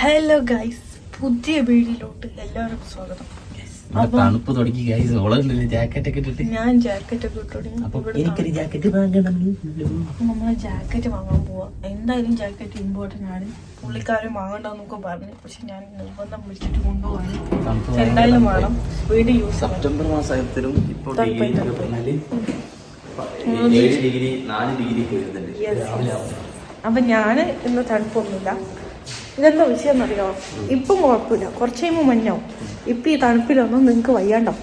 Hello guys പുതിയ വീടിലോട്ട് എല്ലാവർക്കും സ്വാഗതം. തണുപ്പ് തുടങ്ങി ഗൈസ് ഓളുണ്ടല്ലേ ജാക്കറ്റ് ഒക്കെ ഇട്ടിട്ട്. ഞാൻ ജാക്കറ്റ് ഒക്കെ ഇട്ടു അപ്പൊ എനിക്കൊരു ജാക്കറ്റ് വാങ്ങണം. അപ്പൊ നമ്മൾ ജാക്കറ്റ് വാങ്ങാൻ പോവാ. എന്തായാലും ജാക്കറ്റ് ഇമ്പോർട്ടന്റ് ആണ്. പുള്ളിക്കാരൻ വാങ്ങണ്ടെന്നൊക്കെ പറഞ്ഞു. പക്ഷെ ഞാൻ നിർബന്ധം വിളിച്ചിട്ട് കൊണ്ടുപോകാൻ എന്തായാലും വേണം. വീട് യൂസ് സെപ്റ്റംബർ മാസത്തിലും ഇപ്പോൾ ഡിഗ്രി നാല് ഡിഗ്രി. അപ്പൊ ഞാൻ ഇന്ന് തണുപ്പൊന്നുമില്ല. ഇതെന്താ വിഷയം എന്നറിയോ ഇപ്പം കുഴപ്പമില്ല. കുറച്ച് കഴിയുമ്പോൾ മഞ്ഞാവും. ഇപ്പൊ ഈ തണുപ്പിലൊന്നും നിങ്ങൾക്ക് വയ്യാണ്ടാവും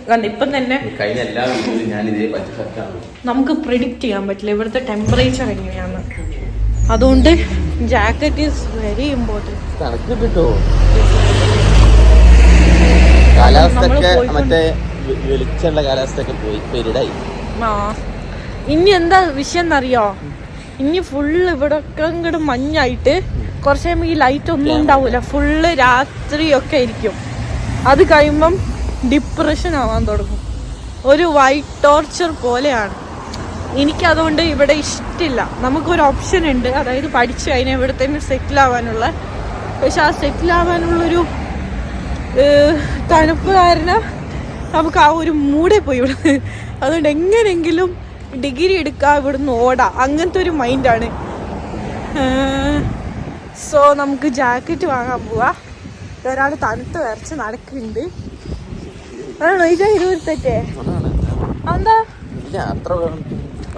കാരണം ഇപ്പം തന്നെ കഴിഞ്ഞ എല്ലാ വീഡിയോയിലും ഞാൻ ഇതേ പച്ച ഷർട്ടാണ് നമുക്ക് പ്രിഡിക്റ്റ് ചെയ്യാൻ പറ്റില്ല. ഇവിടുത്തെ ടെമ്പറേച്ചർ എങ്ങനെയാണ് അതുകൊണ്ട് ജാക്കറ്റ് ഈസ് വെരി ഇമ്പോർട്ടന്റ് മറ്റേ പോയി. പെരിടായി ആ. ഇനി എന്താ വിഷയം എന്നറിയോ ഇനി ഫുള്ള് ഇവിടെ ഒക്കെ ഇങ്ങോട്ട് മഞ്ഞായിട്ട് കുറച്ച് കഴിയുമ്പോൾ ഈ ലൈറ്റ് ഒന്നും ഉണ്ടാവില്ല ഫുള്ള് രാത്രിയൊക്കെ ആയിരിക്കും. അത് കഴിയുമ്പം ഡിപ്രഷൻ ആവാൻ തുടങ്ങും. ഒരു വൈറ്റ് ടോർച്ചർ പോലെയാണ്. എനിക്കതുകൊണ്ട് ഇവിടെ ഇഷ്ടമില്ല നമുക്കൊരു ഓപ്ഷൻ ഉണ്ട്. അതായത് പഠിച്ചു കഴിഞ്ഞാൽ ഇവിടെ തന്നെ സെറ്റിൽ ആവാനുള്ള. പക്ഷെ ആ സെറ്റിൽ ആവാനുള്ളൊരു തണുപ്പ് കാരണം നമുക്ക് ആ ഒരു മൂടെ പോയി ഇവിടെ. അതുകൊണ്ട് എങ്ങനെങ്കിലും ഡിഗ്രി എടുക്കാം ഇവിടുന്ന് ഓടാം. അങ്ങനത്തെ ഒരു മൈൻഡാണ് സോ നമുക്ക് ജാക്കറ്റ് വാങ്ങാൻ പോവാ. ഒരാൾ തണുത്ത് വരച്ച് നടക്കുന്നുണ്ട്. ആണോ? ഇതാ ഇരുപത്തെട്ടേ? എന്താ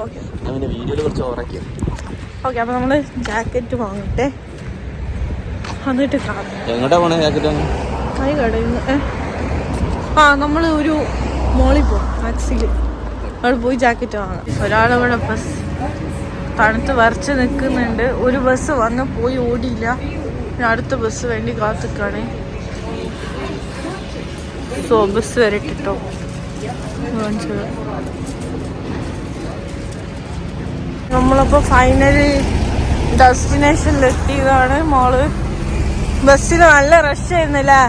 ഓക്കെ. ഞാൻ നമ്മൾ ജാക്കറ്റ് വാങ്ങട്ടെ. എന്നിട്ട് കാണാം. എങ്ങോട്ടാ പോണേ ജാക്കറ്റ് കൈ കടയിന്ന്. ആ നമ്മൾ ഒരു മോളിൽ പോകും മാക്സിൽ അവിടെ പോയി ജാക്കറ്റ് വാങ്ങാം. ഒരാളവിടെ ബസ് തണുത്ത് വരച്ച് നിൽക്കുന്നുണ്ട്. ഒരു ബസ് വന്ന് പോയി ഓടിയില്ല. അടുത്ത ബസ് വേണ്ടി കാത്തിക്കാണ്. So bus വരട്ടിട്ടോ. നമ്മളപ്പോ നമ്മളപ്പോൾ ഫൈനലി ഡെസ്റ്റിനേഷനിൽ എത്തിയതാണ് മോൾ. ബസ്സിന് നല്ല റഷ് ആയിരുന്നില്ലേ?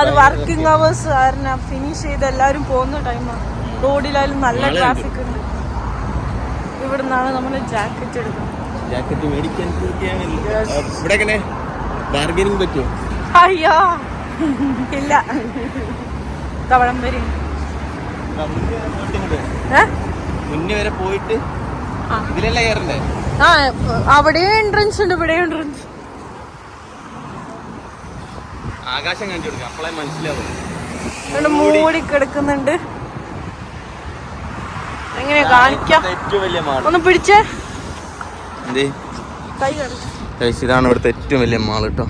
അത് വർക്കിംഗ് അവേഴ്സ് കാരണം ഫിനിഷ് ചെയ്ത് എല്ലാവരും പോകുന്ന ടൈമാണ് റോഡിലായാലും നല്ല ട്രാഫിക് ഉണ്ട്. ഇവിടെ നിന്നാണ് നമ്മൾ ജാക്കറ്റ് എടുക്കുന്നത്. ജാക്കറ്റ് മേടിക്കാൻ ഇവിടെ എങ്ങനെ ബാർഗനിങ് പറ്റുമോ അയ്യോ ഇല്ല. കവളം വരെ. മുന്നേ വരെ പോയിട്ട്. ഇതിലല്ല കയറണ്ടേ? ആ അവിടെ എൻട്രൻസ് ഉണ്ട് ഇവിടെ എൻട്രൻസ് ആകാശം കണ്ടു കൊടുക്കാം. അപ്പോളെ മനസ്സിലാവും മൂടി കിടക്കുന്നുണ്ട് എങ്ങനെ കാണിക്കാം? ഏറ്റവും വലിയ മാൾ ഒന്ന് പിടിച്ചേ. കൈ കാണിച്ചു ഇതാണ് ഇവിടുത്തെ ഏറ്റവും വലിയ മാൾ കേട്ടോ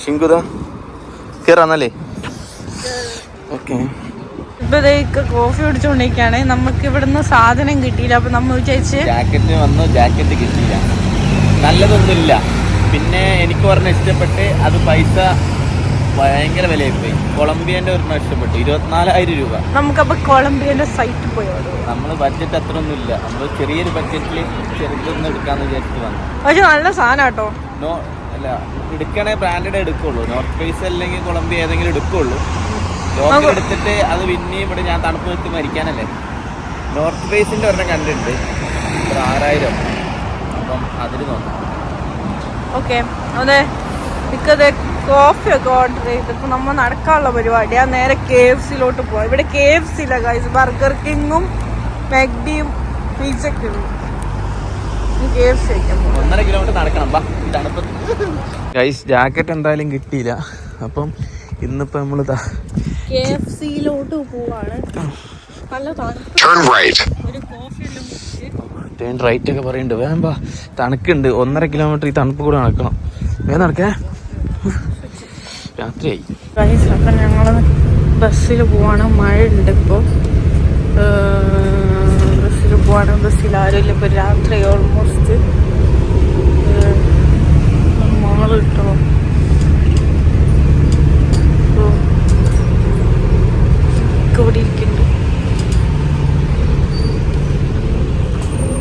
ശിങ്കുത കേറാന്നല്ലേ? ഓക്കെ. ഇപ്പതേക്ക് കോഫി കുടിച്ചുകൊണ്ടിരിക്കുകയാണ് നമുക്ക് ഇവിടുന്ന് സാധനം കിട്ടിയില്ല. അപ്പൊ നമ്മൾ വിചാരിച്ച് ജാക്കറ്റ് വന്നു ജാക്കറ്റ് കിട്ടിയില്ല. നല്ലതൊന്നുമില്ല. പിന്നെ എനിക്ക് പറഞ്ഞ ഇഷ്ടപ്പെട്ട് അത് പൈസ ഭയങ്കര വിലയായിപ്പോയി. കൊളംബിയന്റെ ഒരെണ്ണം ഇഷ്ടപ്പെട്ടു. ഇരുപത്തിനാലായിരം രൂപ. നമുക്കപ്പോ കൊളംബിയന്റെ സൈറ്റ് പോയോളൂ നമ്മൾ ബഡ്ജറ്റ് അത്ര ഒന്നും ഇല്ല നമ്മൾ ചെറിയൊരു ബഡ്ജറ്റിൽ ചെറുതൊന്നും എടുക്കാന്ന് വിചാരിച്ചിട്ട് വന്നു. പക്ഷെ നല്ല സാധനം കേട്ടോ നോ അല്ല എടുക്കണേ ബ്രാൻഡഡ് എടുക്കുള്ളൂ. നോർത്ത് ഫേസ് അല്ലെങ്കിൽ കൊളംബിയ ഏതെങ്കിലും എടുക്കുള്ളൂ. ലോക്കൽ എടുത്തിട്ട് അത് പിന്നെയും ഇവിടെ ഞാൻ തണുപ്പ് നിർത്തി മരിക്കാനല്ലേ. നോർത്ത് ഫേസിന്റെ ഒരെണ്ണം കണ്ടിട്ടുണ്ട്. ഒരു ആറായിരം. അപ്പം അതിൽ നോക്കാം. ഓക്കെ അതെ. ഇക്കതെ കോഫി ഒക്കെ ഓർഡർ ചെയ്ത് ഇപ്പൊ നമ്മ നടക്കാനുള്ള പരിപാടിയാ നേരെ കെ എഫ് സിയിലോട്ട് പോവാം. ഇവിടെ കെ എഫ് സി ഇല്ല ഗൈസ് ബർഗർ കിങ്ങും മെഗ്ഡിയും പിസൊക്കെ ഉണ്ട്. കെ എഫ് സി കഴിക്കാൻ പോവാം. ഒന്നര കിലോമീറ്റർ നടക്കണം. ഗൈസ് ജാക്കറ്റ് എന്തായാലും കിട്ടിയില്ല. അപ്പം ഇന്നിപ്പോ നമ്മൾ കെ എഫ് സിയിലോട്ട് പോവാണ്. നല്ല ടേൺ റൈറ്റ് ഒക്കെ പറയുന്നുണ്ട് ബാ തണുക്കുണ്ട്. ഒന്നര കിലോമീറ്റർ ഈ തണുപ്പ് കൂടെ നടക്കണം. വേഗം നടക്കേ. രാത്രിയായി. അപ്പം ഞങ്ങൾ ബസ്സിൽ പോവാണ്. മഴ ഉണ്ട് ഇപ്പോൾ ബസ്സിൽ പോവാണ്. ബസ്സിൽ ആരും ഇല്ല. ഇപ്പോൾ രാത്രി ഓൾമോസ്റ്റ് മാൾ കിട്ടോ ഇവിടെ ഇരിക്കുന്നുണ്ട്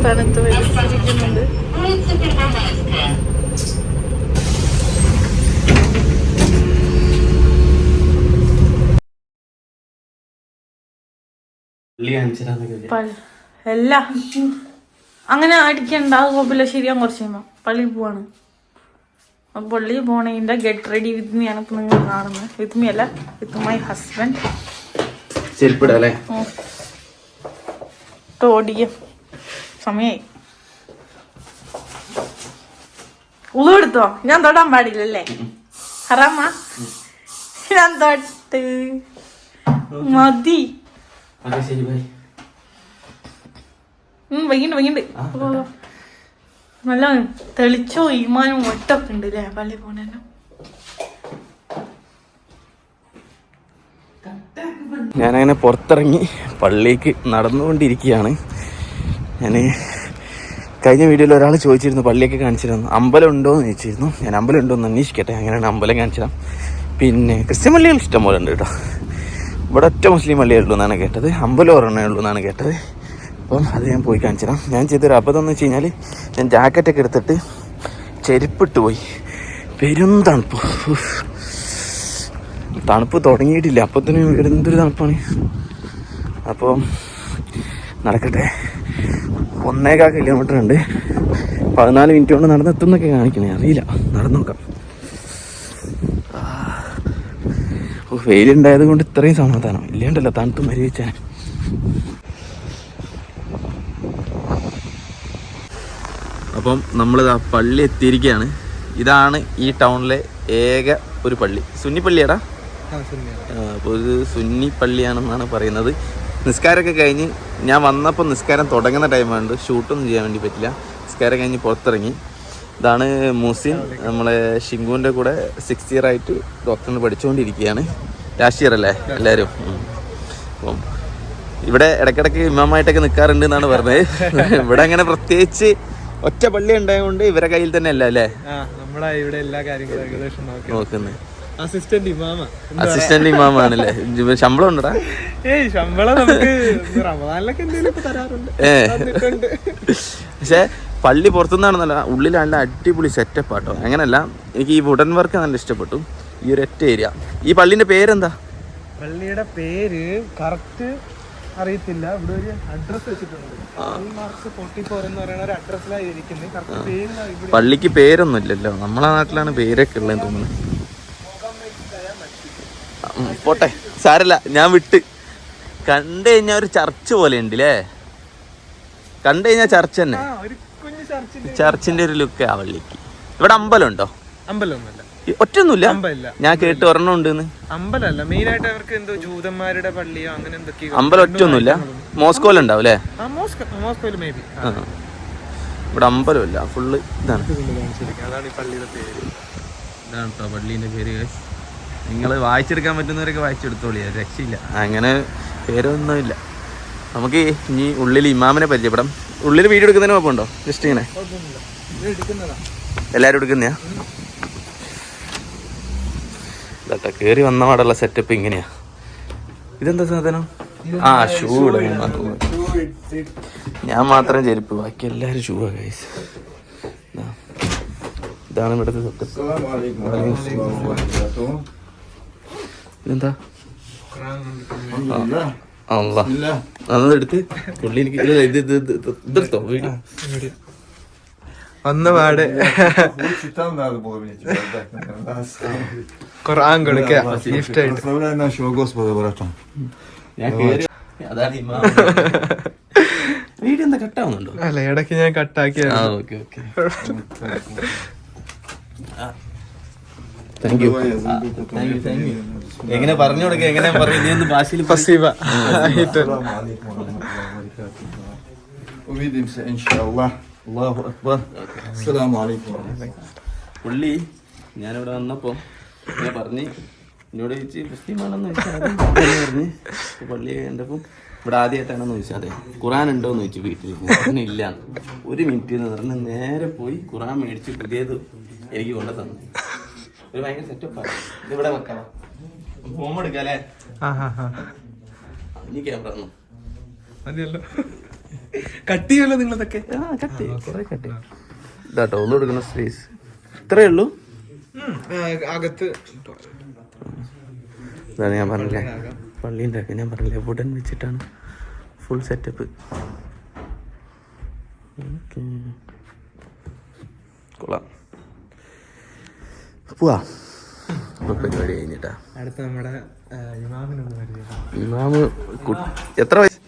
തണുത്ത് വലിച്ചിരിക്കുന്നുണ്ട് പൾ- അല്ല അങ്ങനെ അടിക്കണ്ട അത് കുഴപ്പമില്ല ശരിയാൻ കുറച്ച് കഴിയുമ്പോ. പള്ളിയിൽ പോവാണ്. അപ്പൊ പള്ളിയിൽ പോണേന്റെ ഗെറ്റ് റെഡി വിത്ത് മീ ആണ് ഇപ്പൊ നിങ്ങൾ കാണുന്നത്. വിത്ത് മീ അല്ല വിത്ത് മൈ ഹസ്ബൻഡ് ചെരുപ്പിടാ അല്ലേ ഓടിക്കും. സമയായി. ഉളു എടുത്തോ? ഞാൻ തൊടാൻ പാടില്ലല്ലേ? ഹറാമ. ഞാൻ തൊട്ട്. മതി. അതെ ശരി ബൈ ഉം വൈകിണ്ട് വൈകിണ്ട്. ഓ. നല്ല തെളിച്ചോ ഈമാനും ഒട്ടൊക്കെ ഉണ്ട് അല്ലേ പള്ളി പോണേനും. ഞാനങ്ങനെ പുറത്തിറങ്ങി പള്ളിക്ക് നടന്നുകൊണ്ടിരിക്കുകയാണ്. ഞാൻ കഴിഞ്ഞ വീഡിയോയിൽ ഒരാൾ ചോദിച്ചിരുന്നു പള്ളിയൊക്കെ കാണിച്ചിരുന്നു. അമ്പലം ഉണ്ടോ എന്ന് ചോദിച്ചിരുന്നു. ഞാൻ അമ്പലം ഉണ്ടോ എന്ന് അന്വേഷിക്കട്ടെ. അങ്ങനെയാണ് അമ്പലം കാണിച്ചത്. പിന്നെ ക്രിസ്ത്യൻ പള്ളികൾ ഇഷ്ടം പോലെ ഉണ്ട് കേട്ടോ. ഇവിടെ ഒറ്റ മുസ്ലിം പള്ളിയേ ഉള്ളൂ എന്നാണ് കേട്ടത്. അമ്പലം ഒരെണ്ണേ ഉള്ളൂ എന്നാണ് കേട്ടത്. അപ്പം അത് ഞാൻ പോയി കാണിച്ചിടാം ഞാൻ ചെയ്തൊരു അബദ്ധം എന്ന് വെച്ച് കഴിഞ്ഞാൽ ഞാൻ ജാക്കറ്റൊക്കെ എടുത്തിട്ട് ചെരുപ്പിട്ട് പോയി. പെരും തണുപ്പ്. തണുപ്പ് തുടങ്ങിയിട്ടില്ല. അപ്പത്തിനും എന്തൊരു തണുപ്പാണ്. അപ്പോൾ നടക്കട്ടെ. ഒന്നേകാൽ കിലോമീറ്റർ ഉണ്ട്. പതിനാല് മിനിറ്റ് കൊണ്ട് നടന്നെത്തുന്നൊക്കെ കാണിക്കണേ. അറിയില്ല. നടന്നു നോക്കാം ആ. ഓ, വെയിലുണ്ടായത് കൊണ്ട് ഇത്രയും സമാധാനം. ഇല്ലാണ്ടല്ലോ തണുത്ത് മരിവെച്ചാൽ അപ്പം നമ്മൾ ആ പള്ളി എത്തിയിരിക്കുകയാണ് ഇതാണ് ഈ ടൗണിലെ ഏക ഒരു പള്ളി. സുന്നി പള്ളിയാടാ? അപ്പോൾ ഇത് സുന്നി പള്ളിയാണെന്നാണ് പറയുന്നത്. നിസ്കാരമൊക്കെ കഴിഞ്ഞ് ഞാൻ വന്നപ്പോൾ നിസ്കാരം തുടങ്ങുന്ന ടൈമാണ് ഷൂട്ടൊന്നും ചെയ്യാൻ വേണ്ടി പറ്റില്ല. നിസ്കാരം കഴിഞ്ഞ് പുറത്തിറങ്ങി. ഇതാണ് മുസിൻ. നമ്മളെ ഷിങ്കുവിന്റെ കൂടെ സിക്സ് ഇയർ ആയിട്ട് ഡോക്ടറിന് പഠിച്ചുകൊണ്ടിരിക്കുകയാണ്. ലാസ്റ്റ് ഇയർ അല്ലേ? എല്ലാവരും അപ്പം ഇവിടെ ഇടയ്ക്കിടയ്ക്ക് ഇമാമായിട്ടൊക്കെ നിൽക്കാറുണ്ട് എന്നാണ് പറഞ്ഞത്. ഇവിടെ അങ്ങനെ പ്രത്യേകിച്ച് ഒറ്റ പള്ളി ഉണ്ടായതുകൊണ്ട് ഇവരെ കയ്യിൽ തന്നെ അല്ല അല്ലേ? ഇവിടെ എല്ലാ കാര്യങ്ങളും നോക്കുന്നത് അസിസ്റ്റന്റ് ഇമാമ അസിസ്റ്റന്റ് ശമ്പളം ഉണ്ടടാ? ഏയ് ശമ്പളം നമുക്ക് റമദാനിലൊക്കെ എന്തെങ്കിലും തരാറുണ്ട്. പക്ഷെ പള്ളി പുറത്തുനിന്നാണെന്നല്ല ഉള്ളിൽ നല്ല അടിപൊളി സെറ്റപ്പ് ആട്ടോ. അങ്ങനല്ല എനിക്ക് ഈ വുഡൻ വർക്ക് നല്ല ഇഷ്ടപ്പെട്ടു. ഈ ഒരു ഒറ്റ ഏരിയ ഈ പള്ളിന്റെ പേരെന്താ? പള്ളിയുടെ പേര് കറക്റ്റ് അറിയത്തില്ല. ഇവിടെ ഒരു അഡ്രസ് വെച്ചിട്ടുണ്ട്. പള്ളിക്ക് പേരൊന്നും ഇല്ലല്ലോ നമ്മളെ നാട്ടിലാണ് പേരൊക്കെ ഉള്ളതെന്ന് തോന്നുന്നു. ഉം, പോട്ടെ. സാരല്ല ഞാൻ വിട്ട്. കണ്ടു കഴിഞ്ഞാൽ ഒരു ചർച്ച് പോലെ ഉണ്ട് അല്ലേ കണ്ടു കഴിഞ്ഞാൽ ചർച്ച് തന്നെ. ചർച്ചിന്റെ ഒരു ലുക്ക് ആ വള്ളിക്ക്. ഇവിടെ അമ്പലം ഉണ്ടോ അമ്പലമൊന്നുമില്ല ഒറ്റൊന്നുമില്ല അമ്പലമില്ല ഞാൻ കേട്ട് ഒരെണ്ണം ഉണ്ടെന്ന് അമ്പലമല്ല. മെയിൻ ആയിട്ട് അവർക്ക് എന്തോ ജൂതന്മാരുടെ പള്ളിയോ അങ്ങനെ എന്തൊക്കെയോ അമ്പലം ഒറ്റൊന്നുമില്ല മോസ്കോയിലുണ്ടാവും അല്ലേ? ആ മോസ്കോ മോസ്കോയിൽ മേ ബി ആ. ഇവിടെ അമ്പലമില്ല. ഫുള്ള് ഇതാണ്. അതാണ് ഈ പള്ളിയുടെ പേര്. ഇതാണ് കേട്ടോ പള്ളീന്റെ പേര് നിങ്ങൾ വായിച്ചെടുക്കാൻ പറ്റുന്നവരൊക്കെ വായിച്ചെടുത്തോളി. രക്ഷയില്ല. അങ്ങനെ പേരൊന്നുമില്ല. നമുക്ക് ഇനി ഉള്ളിൽ ഇമാമിനെ പരിചയപ്പെടാം. ഉള്ളിൽ വീഡിയോ എടുക്കുന്നതിന് കുഴപ്പമുണ്ടോ? ജസ്റ്റ് ഇങ്ങനെ? എല്ലാരും എടുക്കുന്നയാ? ഇല്ലാട്ട കയറി വന്ന പാടുള്ള സെറ്റപ്പ് ഇങ്ങനെയാ. ഇതെന്താ സാധനം? ആ ഷൂ ഞാൻ മാത്രം ചെരുപ്പ് ബാക്കി എല്ലാരും ഷൂ ഗൈസ് ഇതാണ് ഇവിടുത്തെ സെറ്റപ്പ് ഇതെന്താ? ഖുർആൻ വീഡിയോ കട്ടാവുന്നുണ്ടോ? അല്ല ഇടയ്ക്ക് ഞാൻ കട്ടാക്കിയാ okay okay. Thank you thank you എങ്ങനെ പറഞ്ഞു കൊടുക്കുക? എങ്ങനെ പറഞ്ഞു? നീ ഒന്ന് ഭാഷയിൽ ഫസീബ. ഉമീദിംസ് ഇൻഷാല്ലാ അല്ലാഹു അക്ബർ. അസ്സലാമു അലൈക്കും പുള്ളി ഞാനിവിടെ വന്നപ്പോൾ ഞാൻ പറഞ്ഞ് എന്നോട് ചോദിച്ച് മുസ്ലിമാണെന്ന് ചോദിച്ചാൽ പറഞ്ഞു പള്ളി കണ്ടപ്പം ഇവിടെ ആദ്യമായിട്ടാണെന്ന് ചോദിച്ചാൽ അതെ ഖുറാൻ ഉണ്ടോന്ന് ചോദിച്ചു വീട്ടിൽ ഇല്ല. ഒരു മിനിറ്റ് എന്ന് പറഞ്ഞ് നേരെ പോയി ഖുറാൻ മേടിച്ച് പുതിയത് എനിക്ക് കൊണ്ടു തന്നു ഒരു ഭയങ്കര സെറ്റപ്പാണ് ഇതിവിടെ വെക്കാം ഫോം എടുക്കാല്ലേ ഇനി ക്യാമറ മതിയല്ലോ. കട്ട് ചെയ്യുമല്ലോ നിങ്ങളതൊക്കെ? ആ കട്ട് കുറെ കട്ട് ഇതാട്ടോ ഒന്ന് കൊടുക്കുന്ന സ്പേസ് ഇത്രയേ ഉള്ളൂ? അകത്ത് ഇതാണ് ഞാൻ പറഞ്ഞില്ലേ പള്ളീന്റെ ഒക്കെ ഞാൻ പറഞ്ഞില്ലേ വുഡൻ വെച്ചിട്ടാണ് ഫുൾ സെറ്റപ്പ് കൊള്ളാം. പോവാ. ഇപ്പൊ പരിപാടി കഴിഞ്ഞിട്ടാ. അടുത്ത നമ്മുടെ ഇമാമിനൊന്ന് പരിചയം ഇമാമ് എത്ര വയസ്സ്?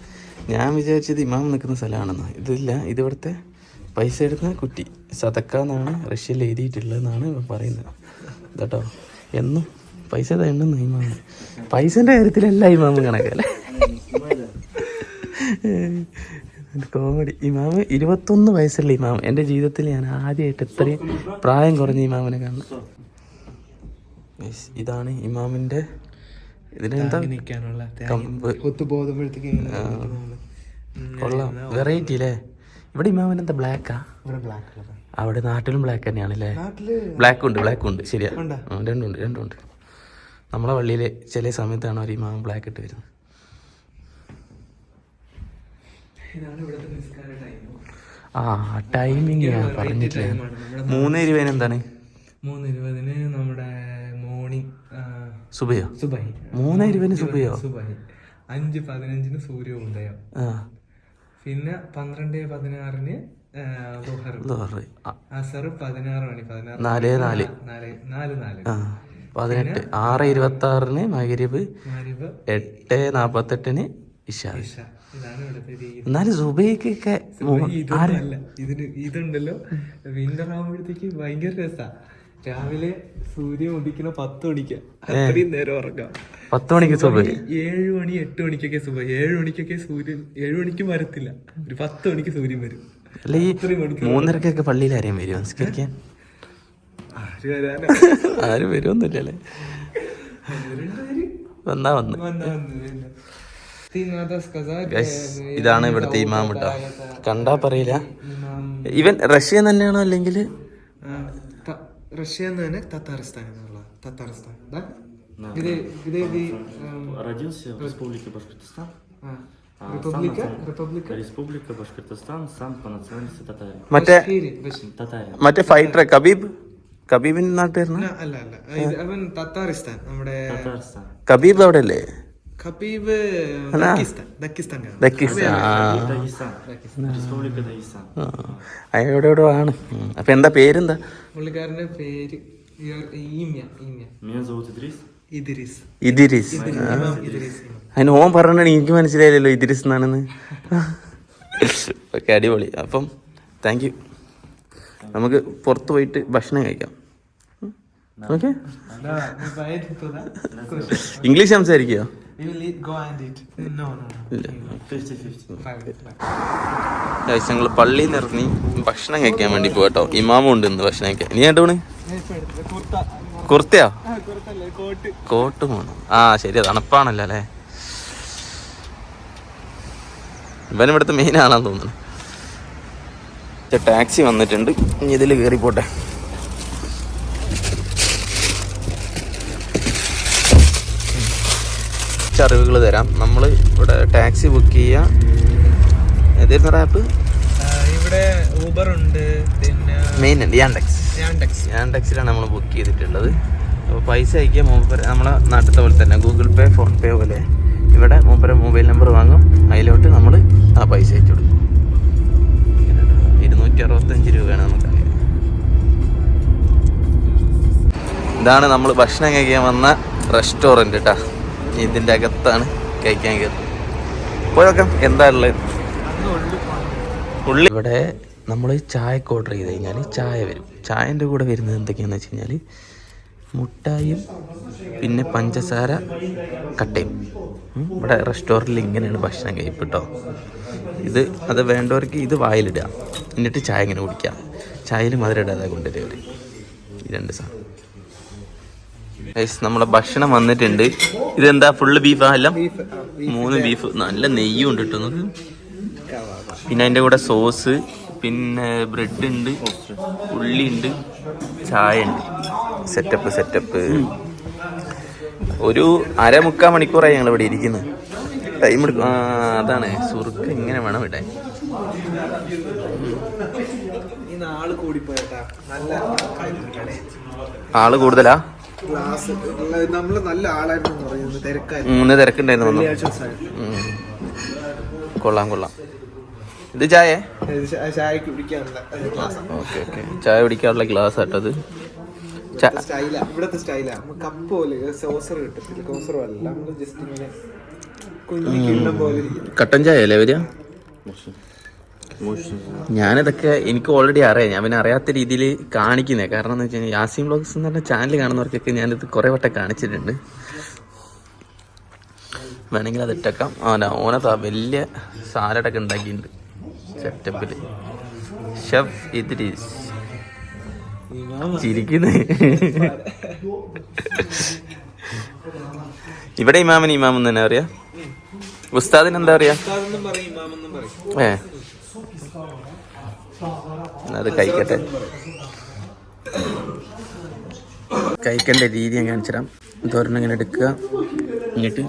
ഞാൻ വിചാരിച്ചത് ഇമാം നിൽക്കുന്ന സ്ഥലമാണെന്ന്. ഇതില്ല ഇതിവിടുത്തെ പൈസ എടുക്കുന്ന കുട്ടി. സതക്ക എന്നാണ് റഷ്യയിൽ എഴുതിയിട്ടുള്ളതെന്നാണ് ഇവൻ പറയുന്നത്. കേട്ടോ എന്നും പൈസ തേണ്ടെന്ന് ഇമാമ്. പൈസന്റെ കാര്യത്തിലല്ല ഇമാമ് കണക്കല്ലേ കോമഡി ഇമാമ് ഇരുപത്തൊന്ന് വയസ്സുള്ള ഇമാം എന്റെ ജീവിതത്തിൽ ഞാൻ ആദ്യമായിട്ട് ഇത്രയും പ്രായം കുറഞ്ഞ ഇമാമിനെ കാണുന്നു ഇതാണ് ഇമാമിന്റെ ഇതിനെന്താ? നിൽക്കാനുള്ള കൊള്ളാം. വെറൈറ്റി അല്ലേ ഇവിടെ ഇമാമിന് എന്താ ബ്ലാക്കാ അവിടെ നാട്ടിലും ബ്ലാക്ക് തന്നെയാണ് അല്ലേ ബ്ലാക്ക് ഉണ്ട് ബ്ലാക്ക് ഉണ്ട്. ശരിയാ. രണ്ടുണ്ട് രണ്ടുണ്ട്. നമ്മളെ പള്ളിയിൽ ചില സമയത്താണ് ഒരു ഇമാമൻ ബ്ലാക്ക് ഇട്ട് വരുന്നത്. ആ ടൈമിങ് പറഞ്ഞിട്ടില്ല. മൂന്ന് ഇരുപതിന് എന്താണ്? മൂന്ന് ഇരുപതിന് നമ്മുടെ സുബയോ സുബഹി. മൂന്ന് ഇരുപതിന് സുബയോ സുബഹി. അഞ്ച് പതിനഞ്ചിന് സൂര്യോദയം. ആ. പിന്നെ പന്ത്രണ്ട് പതിനാറിന് അസർ പതിനാറ് മണി പതിനാറ് നാല് നാല്. നാല് നാല് പതിനെട്ട്. ആറ് ഇരുപത്തി ആറിന് മകരിബ് എട്ട് നാപ്പത്തെട്ടിന് ഇഷാ. എന്നാലും സുബൈക്കൊക്കെ ഇതുണ്ടല്ലോ. വിന്റർ ആകുമ്പോഴത്തേക്ക് ഭയങ്കര രസാ. രാവിലെ സൂര്യൻ ഉദിക്കണ പത്ത് മണിക്ക്. അത്രയും നേരം ഉറങ്ങാം. പത്ത് മണിക്ക് ഏഴു മണി എട്ട് മണിക്കൊക്കെ സുഖം ഏഴ് മണിക്കൊക്കെ സൂര്യൻ ഏഴു മണിക്ക് വരത്തില്ല. ഒരു പത്ത് മണിക്ക് സൂര്യൻ വരും. മൂന്നരക്കൊക്കെ പള്ളിയിൽ ആരെയും വരും സംസ്കരിക്കാൻ ആരും വരുമൊന്നുമില്ല അല്ലേ? വന്നാ ഇതാണ് ഇവിടുത്തെ ഇമാം കേട്ടോ. കണ്ടാ പറയില്ല. ഇവൻ റഷ്യ തന്നെയാണോ അല്ലെങ്കിൽ ആ, ത- റഷ്യ എന്ന് തന്നെ തത്താറിസ്ഥാൻ എന്നുള്ള തത്താറിസ്ഥാൻ да? где где вы эм, Родился в Республике Башкортостан. а, А, республика сам на- республика Республика Башкортостан, сам по национальности татарин. മറ്റേ ബഷീര്, ബഷീർ. Татарин. മറ്റേ ഫൈറ്റർ കബീബ് കബീബിൻ നാട്ടുകാരന അല്ല അല്ല അല്ല ഇത് അവൻ തത്താറിസ്ഥാൻ നമ്മുടെ Татарстан. കബീബ് അവിടെ അല്ലേ Eh, ah. Khabib Dagestan. എവിടെ ആണ്. അപ്പൊ എന്താ പേരെന്താ? പുള്ളിക്കാരന്റെ പേര് ഈമ്യ ഇദ്രീസ്? ഇദ്രീസ്. അതിന് ഓൻ പറഞ്ഞാണ് എനിക്ക് മനസ്സിലായില്ലല്ലോ ഇതിരിസ് എന്നാണെന്ന്. ഓക്കെ അടിപൊളി. അപ്പം താങ്ക് യു നമുക്ക് പുറത്ത് പോയിട്ട് ഭക്ഷണം കഴിക്കാം. ഓക്കെ ഇംഗ്ലീഷ് സംസാരിക്കോ We will eat, go and eat. No, no, no. 50-50. Five, five. ഞങ്ങൾ പള്ളിയിൽ ഇറങ്ങി ഭക്ഷണം കഴിക്കാൻ വേണ്ടി പോകട്ടോ ഇമാമും ഉണ്ട് ഇന്ന് ഭക്ഷണം കഴിക്കാൻ നീ കേട്ടോണ് കുർത്തയാ കോട്ട്. പോണം ആ ശരി തണുപ്പാണല്ലോ അല്ലേ ഇവൻ ഇവിടുത്തെ മെയിൻ ആണെന്ന് തോന്നുന്നു ടാക്സി വന്നിട്ടുണ്ട് ഇനി ഇതിൽ കയറി കുറച്ച് അറിവുകൾ തരാം. നമ്മൾ ഇവിടെ ടാക്സി ബുക്ക് ചെയ്യുക ഏതായിരുന്നു ആപ്പ്? ഇവിടെ ഊബർ ഉണ്ട് പിന്നെ മെയിൻ ഉണ്ട് യാൻഡെക്സ് യാൻഡെക്സ് യാൻഡെക്സിലാണ് നമ്മൾ ബുക്ക് ചെയ്തിട്ടുള്ളത്. അപ്പോൾ പൈസ അയക്കുക മൂപ്പര നമ്മളെ നാട്ടിലത്തെ പോലെ തന്നെ ഗൂഗിൾ പേ ഫോൺ പേ പോലെ. ഇവിടെ മൂപ്പര മൊബൈൽ നമ്പർ വാങ്ങും. അതിലോട്ട് നമ്മൾ ആ പൈസ അയച്ചു കൊടുക്കും. ഇരുന്നൂറ്റി അറുപത്തഞ്ച് രൂപയാണ് നമുക്ക് ഇതാണ് നമ്മൾ ഭക്ഷണം കഴിക്കാൻ വന്ന റെസ്റ്റോറന്റ് കേട്ടാ ഇതിന്റെ അകത്താണ് കഴിക്കാൻ കയറുന്നത്. പോയൊക്കാം എന്താ ഉള്ളത്? ഉള്ളി. ഇവിടെ നമ്മൾ ചായക്ക് ഓർഡർ ചെയ്ത് കഴിഞ്ഞാൽ ചായ വരും. ചായന്റെ കൂടെ വരുന്നത് എന്തൊക്കെയാണെന്ന് വെച്ച് കഴിഞ്ഞാൽ മുട്ടായും പിന്നെ പഞ്ചസാര കട്ടയും. ഇവിടെ റെസ്റ്റോറന്റിൽ ഇങ്ങനെയാണ് ഭക്ഷണം കഴിപ്പിട്ടോ ഇത് അത് വേണ്ടവർക്ക് ഇത് വായിലിടുക. എന്നിട്ട് ചായ ഇങ്ങനെ കുടിക്കുക. ചായയിൽ മധുരം ഇടാതെ കൊണ്ടുവരിക അവർ ഈ രണ്ട് സാധനം. ഗൈസ് നമ്മളെ ഭക്ഷണം വന്നിട്ടുണ്ട്. ഇതെന്താ ഫുള്ള് ബീഫാ എല്ലാം? മൂന്ന് ബീഫ് നല്ല നെയ്യും ഉണ്ട് കിട്ടുന്നത് പിന്നെ അതിന്റെ കൂടെ സോസ് പിന്നെ ബ്രെഡ് ഉണ്ട് ഉള്ളി ഉണ്ട് ചായ ഉണ്ട്. സെറ്റപ്പ് സെറ്റപ്പ് ഒരു അരമുക്കാൽ മണിക്കൂറായി ഞങ്ങൾ ഇവിടെ ഇരിക്കുന്നത് ടൈം എടുക്കും. ആ അതാണ്. സുറുക്ക് ഇങ്ങനെ വേണം ഇവിടെ? ആൾ കൂടുതലാ? ക്ലാസ് നമ്മൾ നല്ല ആളായിരുന്നു പറയുന്നത് തിരക്കായിരുന്നു. മൂന്ന് തിരക്കുണ്ടായിരുന്നു. കൊള്ളാം കൊള്ളാം. ഇത് ചായ? ഇത് ചാ- ചായക്ക് കുടിക്കാനുള്ള ഓക്കെ ഓക്കെ. ചായ കുടിക്കാനുള്ള ഗ്ലാസ് ആട്ടത് സ്റ്റൈലാ ഇവിടത്തെ സ്റ്റൈലാ. കപ്പ് പോലെ സോസർ കിട്ടത്തില്ല. സോസർ അല്ല. ജസ്റ്റ് ഇങ്ങനെ കുഞ്ഞു കിണ്ണം പോലെ കട്ടൻ ചായ അല്ലേ വരിക? ഞാനിതൊക്കെ എനിക്ക് ഓൾറെഡി അറിയാം. ഞാൻ പിന്നെ അറിയാത്ത രീതിയിൽ കാണിക്കുന്നത് കാരണം എന്ന് വെച്ച് കഴിഞ്ഞാൽ യാസിം ബ്ലോഗ്സ് എന്ന് പറഞ്ഞ ചാനൽ കാണുന്നവർക്കൊക്കെ ഞാനിത് കുറേ വട്ടം കാണിച്ചിട്ടുണ്ട്. വേണമെങ്കിൽ അത് ഇട്ടേക്കാം. അവന ഓനതാ വലിയ സാലഡൊക്കെ ഉണ്ടാക്കിയിട്ടുണ്ട്. സെറ്റപ്പിൽ ഷെഫ് ഇദ്രീസ് ചിരിക്കുന്നു. ഇവിടെ ഇമാമൻ ഇമാമെന്ന് തന്നെ അറിയാം. ഉസ്താദിന് എന്താ അറിയാ? ഉസ്താദെന്നും പറയും ഇമാമെന്നും പറയും. ഏ. അത് കഴിക്കട്ടെ. കഴിക്കേണ്ട രീതി ഞാൻ കാണിച്ചുതരാം തോരണം ഇങ്ങനെ എടുക്കുക. എന്നിട്ട്.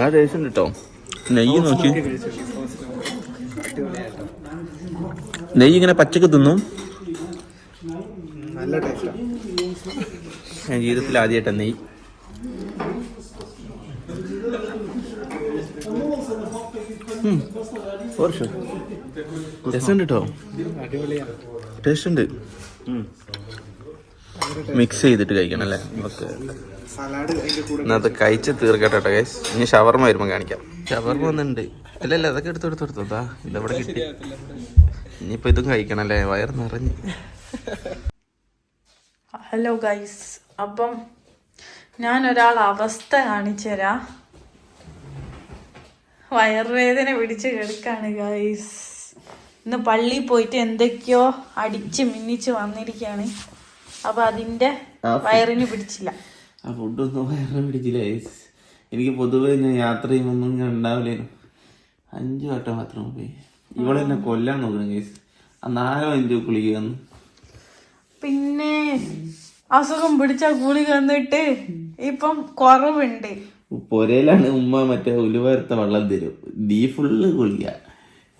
ആ ടേസ്റ്റ് ഉണ്ട് കേട്ടോ നെയ്യ് നോക്കി. നെയ്യ് ഇങ്ങനെ പച്ചക്ക് തിന്നും. ഞാൻ ജീവിതത്തിൽ ആദ്യമായിട്ടാണ് നെയ്യ്. രസമുണ്ട് ടേസ്റ്റ് ഉണ്ട് മിക്സ് ചെയ്തിട്ട് കഴിക്കണം അല്ലേ? ഓക്കെ അത് കഴിച്ച് തീർക്കട്ടെ കേട്ടോ ഗൈസ് ഇനി ഷവർമ വരുമ്പോൾ കാണിക്കാം. ഷവർമ ഒന്നുണ്ട് അല്ല അല്ല അതൊക്കെ എടുത്തു എടുത്തു എടുത്തു അതാ ഇതവിടെ കിട്ടി. ഇനിയിപ്പോൾ ഇതും കഴിക്കണം അല്ലേ? വയർ നിറഞ്ഞ്. ഹലോ ഗൈസ് അപ്പം ഞാനൊരാൾ അവസ്ഥ കാണിച്ചു തരാം വയറുവേദന പിടിച്ച് കിടക്കാണ് ഗൈസ് ഇന്ന് പള്ളിയിൽ പോയിട്ട് എന്തൊക്കെയോ അടിച്ച് മിന്നിച്ച് വന്നിരിക്കുകയാണ് അപ്പൊ അതിന്റെ വയറിന് പിടിച്ചില്ല. ആ ഫുഡൊന്നും വയറിന് പിടിച്ചില്ല ഗൈസ് എനിക്ക് പൊതുവെ യാത്ര ചെയ്യുമ്പോൾ ഉണ്ടാവില്ലേനു അഞ്ചു വട്ടം മാത്രം പോയി. ഇവിടെ എന്നെ കൊല്ലാൻ നോക്കണം ഗൈസ് ആ നാലോ അഞ്ചോ കുളിക്കുന്നു പിന്നെ അസുഖം പിടിച്ച ഗുളിക വന്നിട്ട് ഇപ്പം കുറവുണ്ട്. പൊരയിലാണ് ഉമ്മ മറ്റേ ഉലുവരത്ത വെള്ളം തരും. നീ ഫുള്ള് ഗുളിക.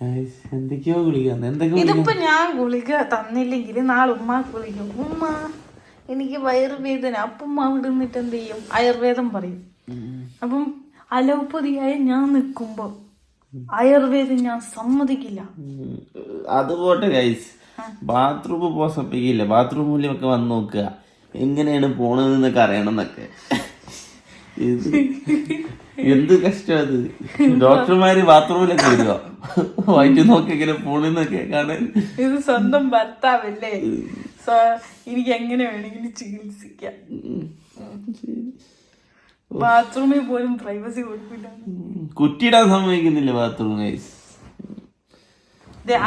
ഗൈസ്, എന്തൊക്കെയോ കുളിക്കാന്ന് വന്ന് എന്തൊക്കെ ഗുളിക? ഇതിപ്പോ ഞാൻ ഗുളിക തന്നില്ലെങ്കിൽ നാളെ ഉമ്മ കുളിക്കും. ഉമ്മ എനിക്ക് വയറുവേദന. അപ്പം അവിടെ നിന്നിട്ട് എന്ത് ചെയ്യും? ആയുർവേദം പറയും. അപ്പം അലോപ്പതിയായ ഞാൻ നിൽക്കുമ്പോ ആയുർവേദം ഞാൻ സമ്മതിക്കില്ല. അതുപോട്ടെ അത് പോട്ടെ ഗൈസ് ബാത്റൂം പോകാൻ സമ്മതിക്കില്ല ബാത്റൂമിലൊക്കെ വന്ന് നോക്കുക. എങ്ങനെയാണ് പോണതെന്നൊക്കെ അറിയണം എന്നൊക്കെ. എന്ത്? കഷ്ടം അത്? ഡോക്ടർമാര് ബാത്റൂമിലൊക്കെ വരിക വായിച്ചു നോക്കി എങ്ങനെ പോണെന്നൊക്കെ കാണാൻ. ഇത് സ്വന്തം ഭർത്താവല്ലേ? സോ എനിക്ക് എങ്ങനെ വേണമെങ്കിലും ചികിത്സിക്കാം. ബാത്റൂമിൽ പോലും പ്രൈവസി കൊടുക്കില്ല. കുറ്റിടാൻ കുറ്റിയിടാൻ സമ്മതിക്കുന്നില്ല ബാത്റൂം ഗൈസ്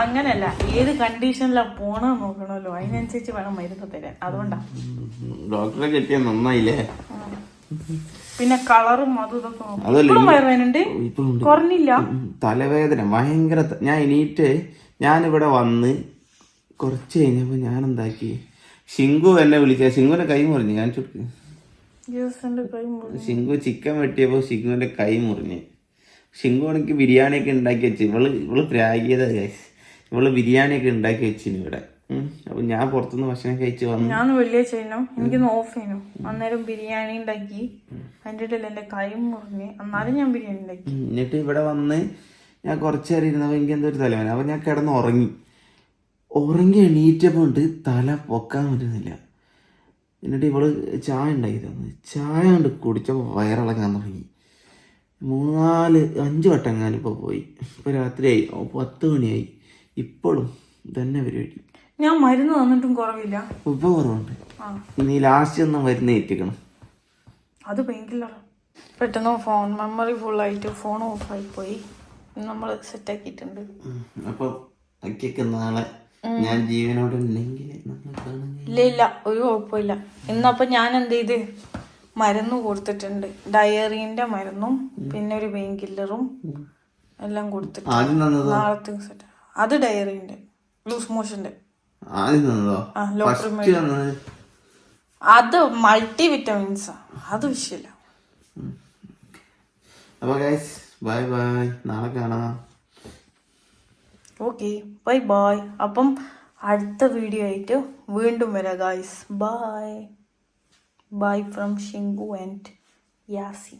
അങ്ങനല്ല ഏത് കണ്ടീഷനിലാ പോണ നോക്കണമല്ലോ. അതിനനുസരിച്ച് വേണം മരുന്ന് തരാൻ. അതുകൊണ്ടാ. ഡോക്ടറെ കെട്ടിയ നന്നായില്ലേ? പിന്നെ കളറും കുറഞ്ഞില്ല. തലവേദന. ഭയങ്കര ഞാൻ എണീറ്റ് ഞാനിവിടെ വന്ന് കുറച്ച് കഴിഞ്ഞപ്പോൾ ഞാൻ എന്താക്കി ഷിങ്കു എന്നെ വിളിച്ച ഷിങ്കുവിന്റെ കൈ മുറിഞ്ഞു. ഞാൻ ചുട്ട് ശിങ്കു ചിക്കൻ വെട്ടിയപ്പോൾ ഷിങ്കുവിന്റെ കൈ മുറിഞ്ഞു. ഷിങ്കു എനിക്ക് ബിരിയാണിയൊക്കെ ഉണ്ടാക്കി വെച്ച്. ഇവൾ ഇവൾ പ്രാഗിയത ഇവൾ ബിരിയാണിയൊക്കെ ഉണ്ടാക്കി വെച്ചിന് ഇവിടെ. അപ്പൊ ഞാൻ പുറത്തുനിന്ന് ഭക്ഷണം കഴിച്ച് വന്നു. ഞാൻ വെള്ളിയാഴ്ച ചെയ്യണം എനിക്ക് ഓഫ് ചെയ്യുന്നു അന്നേരം ബിരിയാണി ഉണ്ടാക്കി. അതിന്റെ ഇടയിൽ എന്റെ കൈ മുറിഞ്ഞ് എന്നാലും ഞാൻ ബിരിയാണി ഉണ്ടാക്കി. എന്നിട്ട് ഇവിടെ വന്ന് ഞാൻ കുറച്ചു നേരം ഇരുന്നപ്പോൾ എനിക്ക് എന്തോ ഒരു തലവേന അപ്പം ഞാൻ കിടന്ന് ഉറങ്ങി. ഉറങ്ങി എണീറ്റപ്പോൾ ഉണ്ട് തല പൊക്കാൻ പറ്റുന്നില്ല. എന്നിട്ട് ഇവൾ ചായ ഉണ്ടാക്കി തന്നു. ചായ കൊണ്ട് കുടിച്ചപ്പോൾ വയറിളക്കാൻ തുടങ്ങി. മൂന്നാൽ അഞ്ച് വട്ടം ഞാനിപ്പോ പോയി. ഇപ്പോൾ രാത്രിയായി. പത്ത് മണിയായി. ഇപ്പോഴും തന്നെ പരിപാടി. ഞാൻ മരുന്ന് തന്നിട്ടും കുറവില്ല. ഉപ്പ കുറവുണ്ട് നീ ലാസ്റ്റ് ഒന്നും മരുന്ന് ഏറ്റിക്കണം അത് പെയിൻകില്ലറ പെട്ടെന്ന് ഫോൺ മെമ്മറി ഫുൾ ആയിട്ട് ഫോൺ ഓഫ് ആയി പോയി. നമ്മൾ സെറ്റ് ആക്കിയിട്ടുണ്ട്. അപ്പോൾ അക്കൊക്കെ നാളെ ഞാൻ ജീവനോട് ഉണ്ടെങ്കിൽ ഇല്ല ഇല്ല. ഒരു കുഴപ്പമില്ല. ഇന്നപ്പൊ ഞാൻ എന്ത് ചെയ്ത്? മരുന്ന് കൊടുത്തിട്ടുണ്ട്. ഡയറിന്റെ മരുന്നും പിന്നെ ഒരു പെയിൻ കില്ലറും എല്ലാം കൊടുത്തിട്ടുണ്ട്. നാളത്തെ സെറ്റ് അത് ഡയറിന്റെ ലൂസ് മോഷന്റെ ആദ്യം തന്നതോ? ആ ലോട്ടറി ഫസ്റ്റ് തന്നത്? അത് മൾട്ടി വിറ്റമിൻസാ അത് വിഷയമില്ല. അപ്പൊ ഗൈസ് ബൈ ബൈ നാളെ കാണാം. ഓക്കെ ബൈ ബൈ അപ്പം അടുത്ത വീഡിയോ ആയിട്ട് വീണ്ടും വരാം guys bye bye from Shinku and Yasi